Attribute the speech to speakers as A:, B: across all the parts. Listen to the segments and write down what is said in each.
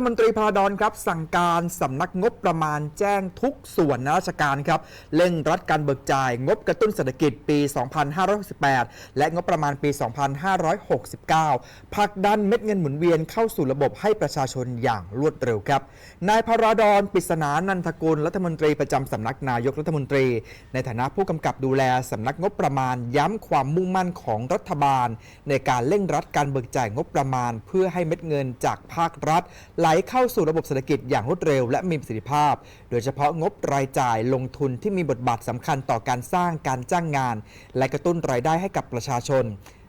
A: รัฐมนตรีพาดอนครับสั่งการสำนักงบประมาณแจ้งทุกส่วนราชการครับเร่งรัดการเบิกจ่าย งบกระตุ้นเศรษฐกิจปี 2568 และงบประมาณปี 2569ผลักดันเม็ดเงินหมุนเวียนเข้าสู่ระบบให้ประชาชนอย่างรวดเร็วครับ นายพาราดอนปิศนานันทกุลรัฐมนตรีประจำสำนักนายกรัฐมนตรี ในฐานะผู้กำกับดูแลสำนักงบประมาณย้ำความมุ่งมั่นของรัฐบาล ในการเร่งรัดการเบิกจ่ายงบประมาณ เพื่อให้เม็ดเงินจากภาครัฐไหลเข้าสู่ระบบเศรษฐกิจอย่างรวดเร็วและมีประสิทธิภาพ โดยเฉพาะงบรายจ่ายลงทุนที่มีบทบาทสำคัญต่อการสร้างการจ้างงาน และกระตุ้นรายได้ให้กับประชาชน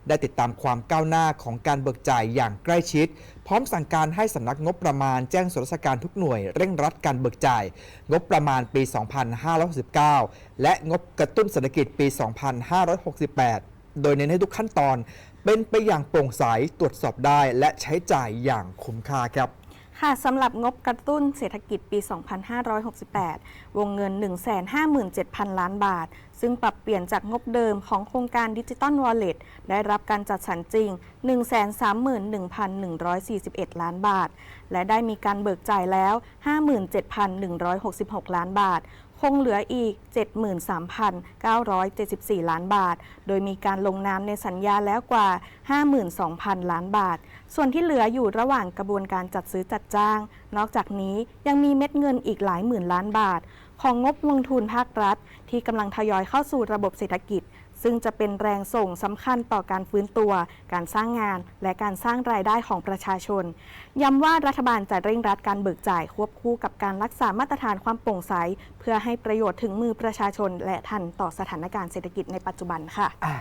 A: ได้ติดตามความก้าวหน้าของการเบิกจ่ายอย่างใกล้ชิด พร้อมสั่งการให้สำนักงบประมาณแจ้งส่วนราชการทุกหน่วยเร่งรัดการเบิกจ่าย งบประมาณปี 2569 และงบกระตุ้นเศรษฐกิจปี 2568โดยเน้นให้ทุกขั้นตอนเป็นไปอย่างโปร่งใสตรวจสอบได้และใช้จ่ายอย่างคุ้มค่าครับ
B: ค่ะสำหรับงบกระตุ้นเศรษฐกิจปี 2568 วงเงิน 157,000 ล้านบาท ซึ่งปรับเปลี่ยนจากงบเดิมของโครงการดิจิตอลวอลเล็ตได้รับการจัดสรรจริง 131,141 ล้านบาท และได้มีการเบิกจ่ายแล้ว 57,166 ล้านบาท คงเหลืออีก 73,974 ล้านบาท โดยมีการลงนามในสัญญาแล้วกว่า 52,000 ล้านบาท ส่วนที่เหลืออยู่ระหว่างกระบวนการจัดซื้อจัดจ้าง นอกจากนี้ยังมีเม็ดเงินอีกหลายหมื่นล้านบาท ของงบลงทุนภาครัฐ ที่กำลังทยอยเข้าสู่ระบบเศรษฐกิจ ซึ่งจะเป็นแรงส่งสำคัญต่อการฟื้นตัว การสร้างงาน และการสร้างรายได้ของประชาชน ย้ำว่ารัฐบาลจะเร่งรัดการเบิกจ่ายควบคู่กับการรักษามาตรฐานความโปร่งใส เพื่อให้ประโยชน์ถึงมือประชาชน และทันต่อสถานการณ์เศรษฐกิจในปัจจุบันค่ะ